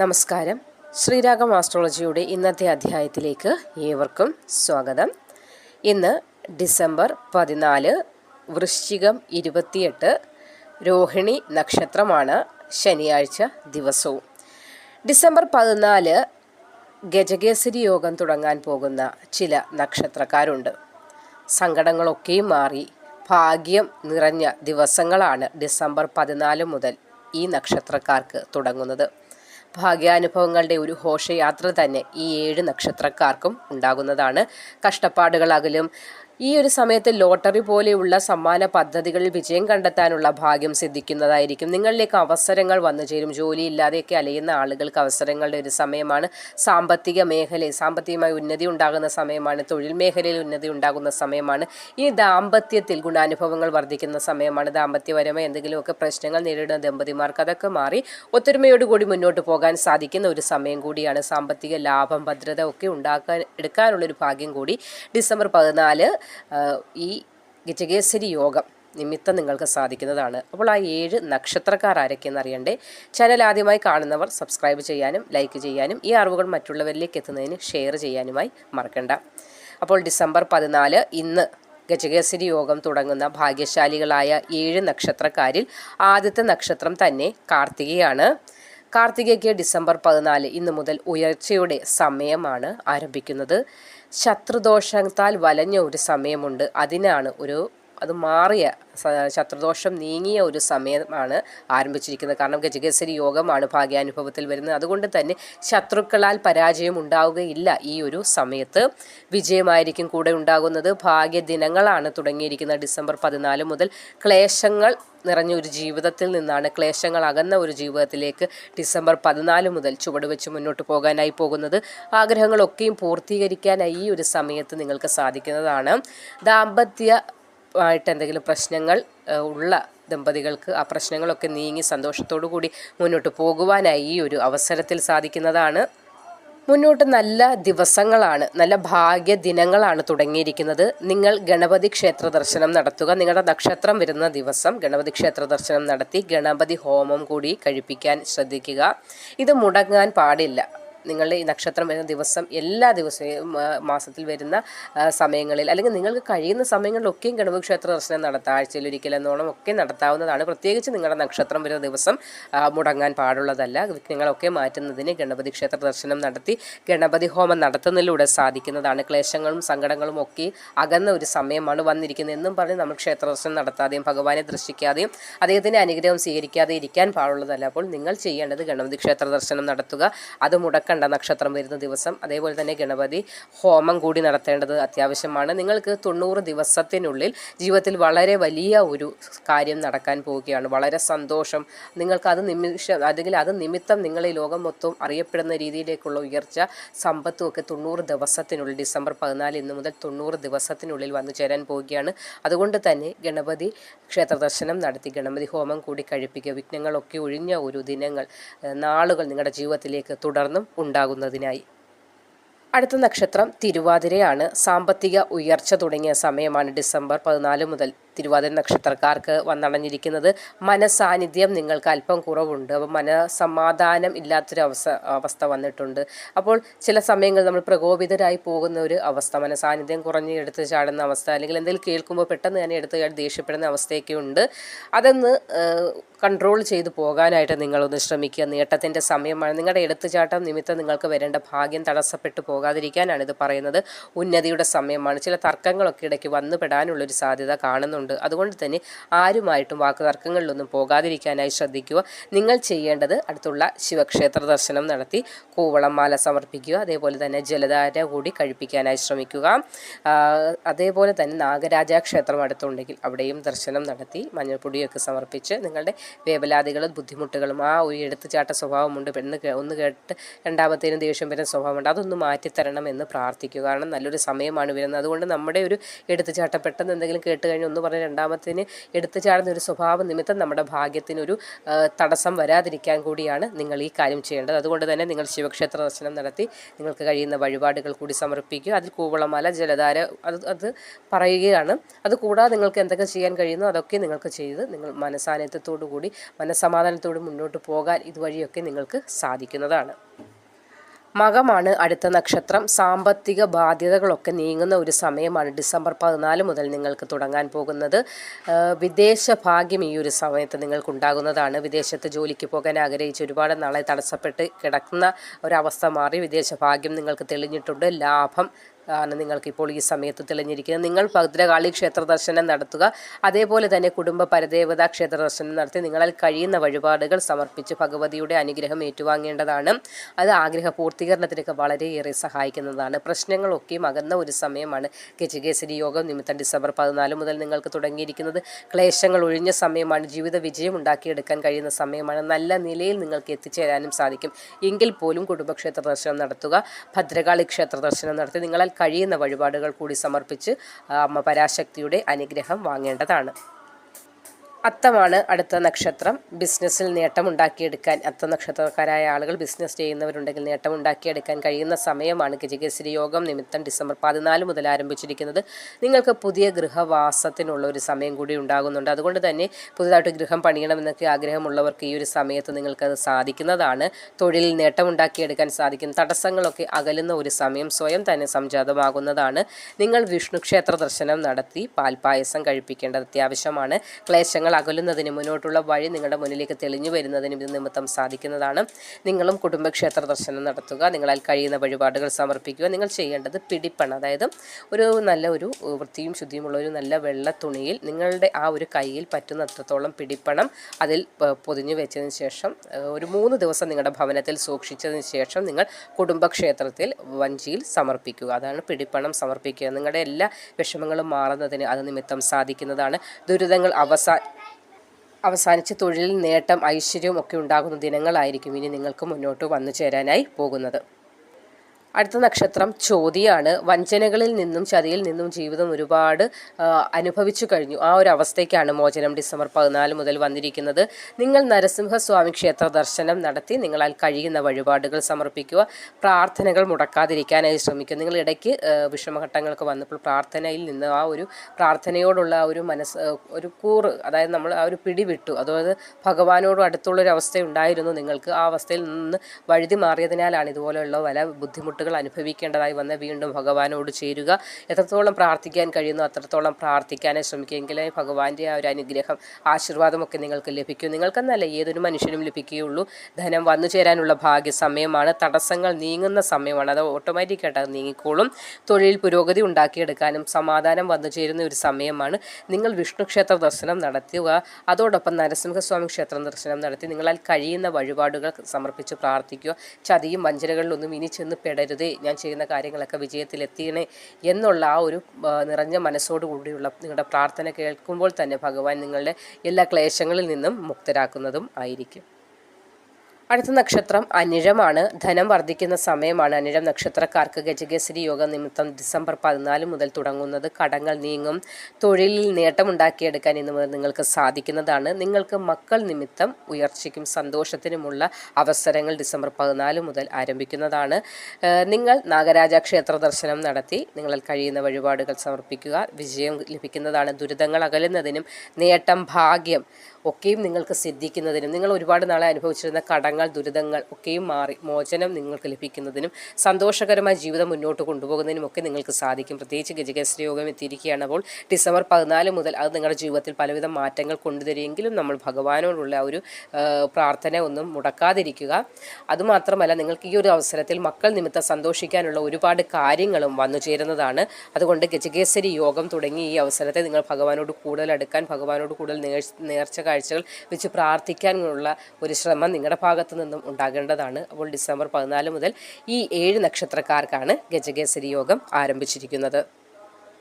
നമസ്കാരം. ശ്രീരാഗം ആസ്ട്രോളജിയുടെ ഇന്നത്തെ അധ്യായത്തിലേക്ക് ഏവർക്കും സ്വാഗതം. ഇന്ന് ഡിസംബർ പതിനാല് വൃശ്ചികം ഇരുപത്തിയെട്ട് രോഹിണി നക്ഷത്രമാണ് ശനിയാഴ്ച ദിവസവും. ഡിസംബർ പതിനാല് ഗജകേസരി യോഗം തുടങ്ങാൻ പോകുന്ന ചില നക്ഷത്രക്കാരുണ്ട്. സങ്കടങ്ങളൊക്കെയും മാറി ഭാഗ്യം നിറഞ്ഞ ദിവസങ്ങളാണ് ഡിസംബർ പതിനാല് മുതൽ ഈ നക്ഷത്രക്കാർക്ക് തുടങ്ങുന്നത്. ഭാഗ്യാനുഭവങ്ങളുടെ ഒരു ഘോഷയാത്ര തന്നെ ഈ ഏഴ് നക്ഷത്രക്കാർക്കും ഉണ്ടാകുന്നതാണ്. കഷ്ടപ്പാടുകൾ അകലും ഈ ഒരു സമയത്ത് ലോട്ടറി പോലെയുള്ള സമ്മാന പദ്ധതികളിൽ വിജയം കണ്ടെത്താനുള്ള ഭാഗ്യം സിദ്ധിക്കുന്നതായിരിക്കും. നിങ്ങളിലേക്ക് അവസരങ്ങൾ വന്നു ചേരും. ജോലിയില്ലാതെയൊക്കെ അലയുന്ന ആളുകൾക്ക് അവസരങ്ങളുടെ ഒരു സമയമാണ്. സാമ്പത്തിക മേഖലയിൽ സാമ്പത്തികമായി ഉന്നതി ഉണ്ടാകുന്ന സമയമാണ്. തൊഴിൽ മേഖലയിൽ ഉന്നതി ഉണ്ടാകുന്ന സമയമാണ്. ഈ ദാമ്പത്യത്തിൽ ഗുണാനുഭവങ്ങൾ വർദ്ധിക്കുന്ന സമയമാണ്. ദാമ്പത്യപരമായ എന്തെങ്കിലുമൊക്കെ പ്രശ്നങ്ങൾ നേരിടുന്ന ദമ്പതിമാർക്ക് അതൊക്കെ മാറി ഒത്തൊരുമയോടുകൂടി മുന്നോട്ട് പോകാൻ സാധിക്കുന്ന ഒരു സമയം കൂടിയാണ്. സാമ്പത്തിക ലാഭം ഭദ്രത ഒക്കെ ഉണ്ടാക്കാൻ എടുക്കാനുള്ളൊരു ഭാഗ്യം കൂടി ഡിസംബർ പതിനാല് ഈ ഗജകേസരി യോഗം നിമിത്തം നിങ്ങൾക്ക് സാധിക്കുന്നതാണ്. അപ്പോൾ ആ ഏഴ് നക്ഷത്രക്കാർ ആരൊക്കെയെന്ന് അറിയണ്ടേ? ചാനൽ ആദ്യമായി കാണുന്നവർ സബ്സ്ക്രൈബ് ചെയ്യാനും ലൈക്ക് ചെയ്യാനും ഈ അറിവുകൾ മറ്റുള്ളവരിലേക്ക് എത്തുന്നതിന് ഷെയർ ചെയ്യാനുമായി മറക്കണ്ട. അപ്പോൾ ഡിസംബർ പതിനാല് ഇന്ന് ഗജകേസരി യോഗം തുടങ്ങുന്ന ഭാഗ്യശാലികളായ ഏഴ് നക്ഷത്രക്കാരിൽ ആദ്യത്തെ നക്ഷത്രം തന്നെ കാർത്തികയാണ്. കാർത്തികയ്ക്ക് ഡിസംബർ പതിനാല് ഇന്ന് മുതൽ ഉയർച്ചയുടെ സമയമാണ് ആരംഭിക്കുന്നത്. ശത്രുദോഷത്താൽ വലഞ്ഞ ഒരു സമയമുണ്ട്. അതിനാണ് ഒരു അത് മാറിയ ശത്രുദോഷം നീങ്ങിയ ഒരു സമയമാണ് ആരംഭിച്ചിരിക്കുന്നത്. കാരണം ഗജകേസരി യോഗമാണ് ഭാഗ്യാനുഭവത്തിൽ വരുന്നത്. അതുകൊണ്ട് തന്നെ ശത്രുക്കളാൽ പരാജയം ഉണ്ടാവുകയില്ല ഈ ഒരു സമയത്ത്. വിജയമായിരിക്കും കൂടെ ഉണ്ടാകുന്നത്. ഭാഗ്യദിനങ്ങളാണ് തുടങ്ങിയിരിക്കുന്നത് ഡിസംബർ പതിനാല് മുതൽ. ക്ലേശങ്ങൾ നിറഞ്ഞ ഒരു ജീവിതത്തിൽ നിന്നാണ് ക്ലേശങ്ങൾ അകന്ന ഒരു ജീവിതത്തിലേക്ക് ഡിസംബർ പതിനാല് മുതൽ ചുവട് വെച്ച് മുന്നോട്ട് പോകാനായി പോകുന്നത്. ആഗ്രഹങ്ങളൊക്കെയും പൂർത്തീകരിക്കാനായി ഈ ഒരു സമയത്ത് നിങ്ങൾക്ക് സാധിക്കുന്നതാണ്. ദാമ്പത്യ ആയിട്ട് എന്തെങ്കിലും പ്രശ്നങ്ങൾ ഉള്ള ദമ്പതികൾക്ക് ആ പ്രശ്നങ്ങളൊക്കെ നീങ്ങി സന്തോഷത്തോടു കൂടി മുന്നോട്ട് പോകുവാനായി ഈ ഒരു അവസരത്തിൽ സാധിക്കുന്നതാണ്. മുന്നോട്ട് നല്ല ദിവസങ്ങളാണ് നല്ല ഭാഗ്യ ദിനങ്ങളാണ് തുടങ്ങിയിരിക്കുന്നത്. നിങ്ങൾ ഗണപതി ക്ഷേത്ര ദർശനം നടത്തുക. നിങ്ങളുടെ നക്ഷത്രം വരുന്ന ദിവസം ഗണപതി ക്ഷേത്ര ദർശനം നടത്തി ഗണപതി ഹോമം കൂടി കഴിപ്പിക്കാൻ ശ്രദ്ധിക്കുക. ഇത് മുടങ്ങാൻ പാടില്ല. നിങ്ങളുടെ ഈ നക്ഷത്രം വരുന്ന ദിവസം എല്ലാ ദിവസവും മാസത്തിൽ വരുന്ന സമയങ്ങളിൽ അല്ലെങ്കിൽ നിങ്ങൾക്ക് കഴിയുന്ന സമയങ്ങളിലൊക്കെയും ഗണപതി ക്ഷേത്ര ദർശനം നടത്താം. ആഴ്ചയിൽ ഒരിക്കലെന്നോണം ഒക്കെ നടത്താവുന്നതാണ്. പ്രത്യേകിച്ച് നിങ്ങളുടെ നക്ഷത്രം വരുന്ന ദിവസം മുടങ്ങാൻ പാടുള്ളതല്ല. വിഘ്നങ്ങളൊക്കെ മാറ്റുന്നതിന് ഗണപതി ക്ഷേത്ര ദർശനം നടത്തി ഗണപതി ഹോമം നടത്തുന്നതിലൂടെ സാധിക്കുന്നതാണ്. ക്ലേശങ്ങളും സങ്കടങ്ങളും ഒക്കെ അകന്ന ഒരു സമയമാണ് വന്നിരിക്കുന്നത്. എന്നും പറഞ്ഞ് നമ്മൾ ക്ഷേത്ര ദർശനം നടത്താതെയും ഭഗവാനെ ദർശിക്കാതെയും അദ്ദേഹത്തിന്റെ അനുഗ്രഹം സ്വീകരിക്കാതെ ഇരിക്കാൻ പാടുള്ളതല്ല. അപ്പോൾ നിങ്ങൾ ചെയ്യേണ്ടത് ഗണപതി ക്ഷേത്ര ദർശനം നടത്തുക. അത് മുടക്ക കണ്ട നക്ഷത്രം വരുന്ന ദിവസം അതേപോലെ തന്നെ ഗണപതി ഹോമം കൂടി നടത്തേണ്ടത് അത്യാവശ്യമാണ്. നിങ്ങൾക്ക് തൊണ്ണൂറ് ദിവസത്തിനുള്ളിൽ ജീവിതത്തിൽ വളരെ വലിയ ഒരു കാര്യം നടക്കാൻ പോവുകയാണ്. വളരെ സന്തോഷം. നിങ്ങൾക്ക് അത് നിമിഷം അല്ലെങ്കിൽ അത് നിമിത്തം നിങ്ങൾ ഈ ലോകം മൊത്തം അറിയപ്പെടുന്ന രീതിയിലേക്കുള്ള ഉയർച്ച സമ്പത്തും ഒക്കെ തൊണ്ണൂറ് ദിവസത്തിനുള്ളിൽ ഡിസംബർ പതിനാല് ഇന്ന് മുതൽ തൊണ്ണൂറ് ദിവസത്തിനുള്ളിൽ വന്നു ചേരാൻ പോവുകയാണ്. അതുകൊണ്ട് തന്നെ ഗണപതി ക്ഷേത്ര ദർശനം നടത്തി ഗണപതി ഹോമം കൂടി കഴിപ്പിക്കുക വിഘ്നങ്ങളൊക്കെ ഒഴിഞ്ഞ ഒരു ദിനങ്ങൾ നാളുകൾ നിങ്ങളുടെ ജീവിതത്തിലേക്ക് തുടർന്നും ഉണ്ടാകുന്നതിനായി. അടുത്ത നക്ഷത്രം തിരുവാതിരയാണ്. സാമ്പത്തിക ഉയർച്ച തുടങ്ങിയ സമയമാണ് ഡിസംബർ പതിനാല് മുതൽ തിരുവാതിര നക്ഷത്രക്കാർക്ക് വന്നടഞ്ഞിരിക്കുന്നത്. മനസാന്നിധ്യം നിങ്ങൾക്ക് അല്പം കുറവുണ്ട്. അപ്പോൾ മനസമാധാനം ഇല്ലാത്തൊരു അവസ്ഥ അവസ്ഥ വന്നിട്ടുണ്ട്. അപ്പോൾ ചില സമയങ്ങളിൽ നമ്മൾ പ്രകോപിതരായി പോകുന്ന ഒരു അവസ്ഥ മനസാന്നിധ്യം കുറഞ്ഞ് എടുത്ത് ചാടുന്ന അവസ്ഥ അല്ലെങ്കിൽ എന്തെങ്കിലും കേൾക്കുമ്പോൾ പെട്ടെന്ന് തന്നെ എടുത്ത് ദേഷ്യപ്പെടുന്ന അവസ്ഥയൊക്കെ ഉണ്ട്. അതൊന്ന് കൺട്രോൾ ചെയ്ത് പോകാനായിട്ട് നിങ്ങളൊന്ന് ശ്രമിക്കുക. നേട്ടത്തിന്റെ സമയമാണ്. നിങ്ങളുടെ എടുത്തുചാട്ടം നിമിത്തം നിങ്ങൾക്ക് വരേണ്ട ഭാഗ്യം തടസ്സപ്പെട്ടു പോകാതിരിക്കാനാണ് ഇത് പറയുന്നത്. ഉന്നതിയുടെ സമയമാണ്. ചില തർക്കങ്ങളൊക്കെ ഇടയ്ക്ക് വന്നുപെടാനുള്ളൊരു സാധ്യത കാണുന്നുണ്ട്. ഉണ്ട്. അതുകൊണ്ട് തന്നെ ആരുമായിട്ടും വാക്ക് തർക്കങ്ങളിലൊന്നും പോകാതിരിക്കാനായി ശ്രദ്ധിക്കുക. നിങ്ങൾ ചെയ്യേണ്ടത് അടുത്തുള്ള ശിവക്ഷേത്ര ദർശനം നടത്തി കൂവളം മാല സമർപ്പിക്കുക. അതേപോലെ തന്നെ ജലധാര കൂടി കഴിപ്പിക്കാനായി ശ്രമിക്കുക. അതേപോലെ തന്നെ നാഗരാജ ക്ഷേത്രം അടുത്തുണ്ടെങ്കിൽ അവിടെയും ദർശനം നടത്തി മഞ്ഞൾപ്പൊടിയൊക്കെ സമർപ്പിച്ച് നിങ്ങളുടെ വേവലാദികളും ബുദ്ധിമുട്ടുകളും ആ ഒരു എടുത്തുചാട്ട സ്വഭാവമുണ്ട്. പെണ്ണ് ഒന്ന് കേട്ട് രണ്ടാമത്തേനും ദേഷ്യം വരുന്ന സ്വഭാവമുണ്ട്. അതൊന്ന് മാറ്റിത്തരണം എന്ന് പ്രാർത്ഥിക്കുക. കാരണം നല്ലൊരു സമയമാണ് വരുന്നത്. അതുകൊണ്ട് നമ്മുടെ ഒരു എടുത്തുചാട്ടം പെട്ടെന്ന് എന്തെങ്കിലും കേട്ട് കഴിഞ്ഞ് ഒന്ന് പറഞ്ഞ രണ്ടാമത്തിന് എടുത്തു ചാടുന്ന ഒരു സ്വഭാവ നിമിത്തം നമ്മുടെ ഭാഗ്യത്തിനൊരു തടസ്സം വരാതിരിക്കാൻ കൂടിയാണ് നിങ്ങൾ ഈ കാര്യം ചെയ്യേണ്ടത്. അതുകൊണ്ട് തന്നെ നിങ്ങൾ ശിവക്ഷേത്ര ദർശനം നടത്തി നിങ്ങൾക്ക് കഴിയുന്ന വഴിപാടുകൾ കൂടി സമർപ്പിക്കുക. അതിൽ കൂവളമല ജലധാര അത് അത് പറയുകയാണ്. അത് കൂടാതെ നിങ്ങൾക്ക് എന്തൊക്കെ ചെയ്യാൻ കഴിയുന്നോ അതൊക്കെ നിങ്ങൾക്ക് ചെയ്ത് നിങ്ങൾ മനസാന്നിധ്യത്തോടു കൂടി മനസ്സമാധാനത്തോട് മുന്നോട്ട് പോകാൻ ഇതുവഴിയൊക്കെ നിങ്ങൾക്ക് സാധിക്കുന്നതാണ്. മകമാണ്. അടുത്ത നക്ഷത്രം സാമ്പത്തിക ബാധ്യതകളൊക്കെ നീങ്ങുന്ന ഒരു സമയമാണ് ഡിസംബർ പതിനാല് മുതൽ നിങ്ങൾക്ക് തുടങ്ങാൻ പോകുന്നത്. വിദേശ ഭാഗ്യം ഈ ഒരു സമയത്ത് നിങ്ങൾക്കുണ്ടാകുന്നതാണ്. വിദേശത്ത് ജോലിക്ക് പോകാൻ ആഗ്രഹിച്ച് ഒരുപാട് നാളെ തടസ്സപ്പെട്ട് കിടക്കുന്ന ഒരവസ്ഥ മാറി വിദേശ ഭാഗ്യം നിങ്ങൾക്ക് തെളിഞ്ഞിട്ടുണ്ട്. ലാഭം ആണ് നിങ്ങൾക്കിപ്പോൾ ഈ സമയത്ത് തെളിഞ്ഞിരിക്കുന്നത്. നിങ്ങൾ ഭദ്രകാളി ക്ഷേത്ര ദർശനം നടത്തുക. അതേപോലെ തന്നെ കുടുംബ പരദേവതാ ക്ഷേത്ര ദർശനം നടത്തി നിങ്ങളാൽ കഴിയുന്ന വഴിപാടുകൾ സമർപ്പിച്ച് ഭഗവതിയുടെ അനുഗ്രഹം ഏറ്റുവാങ്ങേണ്ടതാണ്. അത് ആഗ്രഹ പൂർത്തീകരണത്തിനൊക്കെ വളരെയേറെ സഹായിക്കുന്നതാണ്. പ്രശ്നങ്ങളൊക്കെയും അകന്ന ഒരു സമയമാണ് ഗജകേസരി യോഗം നിമിത്തം ഡിസംബർ പതിനാല് മുതൽ നിങ്ങൾക്ക് തുടങ്ങിയിരിക്കുന്നത്. ക്ലേശങ്ങൾ ഒഴിഞ്ഞ സമയമാണ്. ജീവിത വിജയം ഉണ്ടാക്കിയെടുക്കാൻ കഴിയുന്ന സമയമാണ്. നല്ല നിലയിൽ നിങ്ങൾക്ക് എത്തിച്ചേരാനും സാധിക്കും. എങ്കിൽ പോലും കുടുംബക്ഷേത്ര ദർശനം നടത്തുക. ഭദ്രകാളി ക്ഷേത്ര ദർശനം നടത്തി നിങ്ങളാൽ കഴിയുന്ന വഴിപാടുകൾ കൂടി സമർപ്പിച്ച് അമ്മ പരാശക്തിയുടെ അനുഗ്രഹം വാങ്ങേണ്ടതാണ്. അത്തമാണ് അടുത്ത നക്ഷത്രം. ബിസിനസ്സിൽ നേട്ടമുണ്ടാക്കിയെടുക്കാൻ അത്ത നക്ഷത്രക്കാരായ ആളുകൾ ബിസിനസ് ചെയ്യുന്നവരുണ്ടെങ്കിൽ നേട്ടമുണ്ടാക്കിയെടുക്കാൻ കഴിയുന്ന സമയമാണ് ഗജകേസരി യോഗം നിമിത്തം ഡിസംബർ പതിനാല് മുതൽ ആരംഭിച്ചിരിക്കുന്നത്. നിങ്ങൾക്ക് പുതിയ ഗൃഹവാസത്തിനുള്ള ഒരു സമയം കൂടി ഉണ്ടാകുന്നുണ്ട്. അതുകൊണ്ട് തന്നെ പുതുതായിട്ട് ഗൃഹം പണിയണമെന്നൊക്കെ ആഗ്രഹമുള്ളവർക്ക് ഈ ഒരു സമയത്ത് നിങ്ങൾക്കത് സാധിക്കുന്നതാണ്. തൊഴിലിൽ നേട്ടമുണ്ടാക്കിയെടുക്കാൻ സാധിക്കും. തടസ്സങ്ങളൊക്കെ അകലുന്ന ഒരു സമയം സ്വയം തന്നെ സംജാതമാകുന്നതാണ്. നിങ്ങൾ വിഷ്ണു ക്ഷേത്ര ദർശനം നടത്തി പാൽപായസം കഴിപ്പിക്കേണ്ടത് അത്യാവശ്യമാണ്. ക്ലേശങ്ങൾ അകലുന്നതിന് മുന്നോട്ടുള്ള വഴി നിങ്ങളുടെ മുന്നിലേക്ക് തെളിഞ്ഞു വരുന്നതിനും ഇത് നിമിത്തം സാധിക്കുന്നതാണ്. നിങ്ങളും കുടുംബക്ഷേത്ര ദർശനം നടത്തുക നിങ്ങളാൽ കഴിയുന്ന വഴിപാടുകൾ സമർപ്പിക്കുക നിങ്ങൾ ചെയ്യേണ്ടത് പിടിപ്പണം. അതായത് ഒരു നല്ല ഒരു വൃത്തിയും ശുദ്ധിയുമുള്ള ഒരു നല്ല വെള്ള തുണിയിൽ നിങ്ങളുടെ ആ ഒരു കയ്യിൽ പറ്റുന്ന അത്രത്തോളം പിടിപ്പണം. അതിൽ പൊതിഞ്ഞു വെച്ചതിന് ശേഷം ഒരു മൂന്ന് ദിവസം നിങ്ങളുടെ ഭവനത്തിൽ സൂക്ഷിച്ചതിന് ശേഷം നിങ്ങൾ കുടുംബക്ഷേത്രത്തിൽ വഞ്ചിയിൽ സമർപ്പിക്കുക. അതാണ് പിടിപ്പണം സമർപ്പിക്കുക. നിങ്ങളുടെ എല്ലാ വിഷമങ്ങളും മാറുന്നതിന് അത് നിമിത്തം സാധിക്കുന്നതാണ്. ദുരിതങ്ങൾ അവസാ അവസാനിച്ച് തൊഴിലിൽ നേട്ടം ഐശ്വര്യവും ഒക്കെ ഉണ്ടാകുന്ന ദിനങ്ങളായിരിക്കും ഇനി നിങ്ങൾക്ക് മുന്നോട്ട് വന്നു ചേരാനായി പോകുന്നത്. അടുത്ത നക്ഷത്രം ചോതിയാണ്. വഞ്ചനകളിൽ നിന്നും ചതിയിൽ നിന്നും ജീവിതം ഒരുപാട് അനുഭവിച്ചു കഴിഞ്ഞു. ആ ഒരു അവസ്ഥയ്ക്കാണ് മോചനം ഡിസംബർ പതിനാല് മുതൽ വന്നിരിക്കുന്നത്. നിങ്ങൾ നരസിംഹസ്വാമി ക്ഷേത്ര ദർശനം നടത്തി നിങ്ങളാൽ കഴിയുന്ന വഴിപാടുകൾ സമർപ്പിക്കുക. പ്രാർത്ഥനകൾ മുടക്കാതിരിക്കാനായി ശ്രമിക്കുക. നിങ്ങൾ ഇടയ്ക്ക് വിഷമഘട്ടങ്ങൾക്ക് വന്നപ്പോൾ പ്രാർത്ഥനയിൽ നിന്ന് ആ ഒരു പ്രാർത്ഥനയോടുള്ള ആ ഒരു മനസ്സ് ഒരു കൂറ് അതായത് നമ്മൾ ആ ഒരു പിടിവിട്ടു. അതായത് ഭഗവാനോട് അടുത്തുള്ളൊരു അവസ്ഥ ഉണ്ടായിരുന്നു നിങ്ങൾക്ക് ആ അവസ്ഥയിൽ നിന്ന് വഴുതി മാറിയതിനാലാണ് ഇതുപോലെയുള്ള പല ബുദ്ധിമുട്ടുകൾ അനുഭവിക്കേണ്ടതായി വന്ന് വീണ്ടും ഭഗവാനോട് ചേരുക. എത്രത്തോളം പ്രാർത്ഥിക്കാൻ കഴിയുന്നു അത്രത്തോളം പ്രാർത്ഥിക്കാനേ ശ്രമിക്കുമെങ്കിലേ ഭഗവാന്റെ ആ ഒരു അനുഗ്രഹം ആശീർവാദമൊക്കെ നിങ്ങൾക്ക് ലഭിക്കും. നിങ്ങൾക്കെന്നല്ല ഏതൊരു മനുഷ്യനും ലഭിക്കുകയുള്ളൂ. ധനം വന്നു ചേരാനുള്ള ഭാഗ്യ സമയമാണ് തടസ്സങ്ങൾ നീങ്ങുന്ന സമയമാണ്. അത് ഓട്ടോമാറ്റിക്കായിട്ട് അത് നീങ്ങിക്കോളും. തൊഴിൽ പുരോഗതി ഉണ്ടാക്കിയെടുക്കാനും സമാധാനം വന്നു ചേരുന്ന ഒരു സമയമാണ്. നിങ്ങൾ വിഷ്ണു ക്ഷേത്ര ദർശനം നടത്തുക. അതോടൊപ്പം നരസിംഹസ്വാമി ക്ഷേത്ര ദർശനം നടത്തി നിങ്ങളാൽ കഴിയുന്ന വഴിപാടുകൾ സമർപ്പിച്ച് പ്രാർത്ഥിക്കുക. ചതിയും വഞ്ചനകളിലൊന്നും ഇനി ചെന്ന് പെടരുതേ. ഞാൻ ചെയ്യുന്ന കാര്യങ്ങളൊക്കെ വിജയത്തിലെത്തിയണേ എന്നുള്ള ആ ഒരു നിറഞ്ഞ മനസ്സോടു കൂടിയുള്ള നിങ്ങളുടെ പ്രാർത്ഥന കേൾക്കുമ്പോൾ തന്നെ ഭഗവാൻ നിങ്ങളുടെ എല്ലാ ക്ലേശങ്ങളിൽ നിന്നും മുക്തരാക്കുന്നതും ആയിരിക്കും. അടുത്ത നക്ഷത്രം അനിഴമാണ്. ധനം വർദ്ധിക്കുന്ന സമയമാണ് അനിഴം. നക്ഷത്രക്കാർക്ക് ഗജകേസരി യോഗ നിമിത്തം ഡിസംബർ പതിനാല് മുതൽ തുടങ്ങുന്നത് കടങ്ങൾ നീങ്ങും. തൊഴിലിൽ നേട്ടമുണ്ടാക്കിയെടുക്കാൻ ഇന്ന് മുതൽ നിങ്ങൾക്ക് സാധിക്കുന്നതാണ്. നിങ്ങൾക്ക് മക്കൾ നിമിത്തം ഉയർച്ചയ്ക്കും സന്തോഷത്തിനുമുള്ള അവസരങ്ങൾ ഡിസംബർ പതിനാല് മുതൽ ആരംഭിക്കുന്നതാണ്. നിങ്ങൾ നാഗരാജ ക്ഷേത്ര ദർശനം നടത്തി നിങ്ങളിൽ കഴിയുന്ന വഴിപാടുകൾ സമർപ്പിക്കുക. വിജയം ലഭിക്കുന്നതാണ്. ദുരിതങ്ങൾ അകലുന്നതിനും നേട്ടം ഭാഗ്യം ഒക്കെയും നിങ്ങൾക്ക് സിദ്ധിക്കുന്നതിനും. നിങ്ങൾ ഒരുപാട് നാളെ അനുഭവിച്ചിരുന്ന കടങ്ങൾ ദുരിതങ്ങൾ ഒക്കെയും മാറി മോചനം നിങ്ങൾക്ക് ലഭിക്കുന്നതിനും സന്തോഷകരമായ ജീവിതം മുന്നോട്ട് കൊണ്ടുപോകുന്നതിനും ഒക്കെ നിങ്ങൾക്ക് സാധിക്കും. പ്രത്യേകിച്ച് ഗജകേശ്വര യോഗം എത്തിയിരിക്കുകയാണ് അപ്പോൾ ഡിസംബർ പതിനാല് മുതൽ അത് നിങ്ങളുടെ ജീവിതത്തിൽ പലവിധ മാറ്റങ്ങൾ കൊണ്ടുതരുമെങ്കിലും നമ്മൾ ഭഗവാനോടുള്ള ഒരു പ്രാർത്ഥന ഒന്നും മുടക്കാതിരിക്കുക. അതുമാത്രമല്ല നിങ്ങൾക്ക് ഈ ഒരു അവസരത്തിൽ മക്കൾ നിമിത്തം സന്തോഷിക്കാനുള്ള ഒരുപാട് കാര്യങ്ങളും വന്നു ചേരുന്നതാണ്. അതുകൊണ്ട് ഗജകേസരി യോഗം തുടങ്ങി ഈ അവസരത്തെ നിങ്ങൾ ഭഗവാനോട് കൂടുതൽ അടുക്കാൻ ഭഗവാനോട് കൂടുതൽ നേർ- നേർച്ച കാഴ്ചകൾ വെച്ച് പ്രാർത്ഥിക്കാനുള്ള ഒരു ശ്രമം നിങ്ങളുടെ ഭാഗത്തു നിന്നും ഉണ്ടാകേണ്ടതാണ്. അപ്പോൾ ഡിസംബർ പതിനാല് മുതൽ ഈ ഏഴ് നക്ഷത്രക്കാർക്കാണ് ഗജകേസരി യോഗം ആരംഭിച്ചിരിക്കുന്നത്.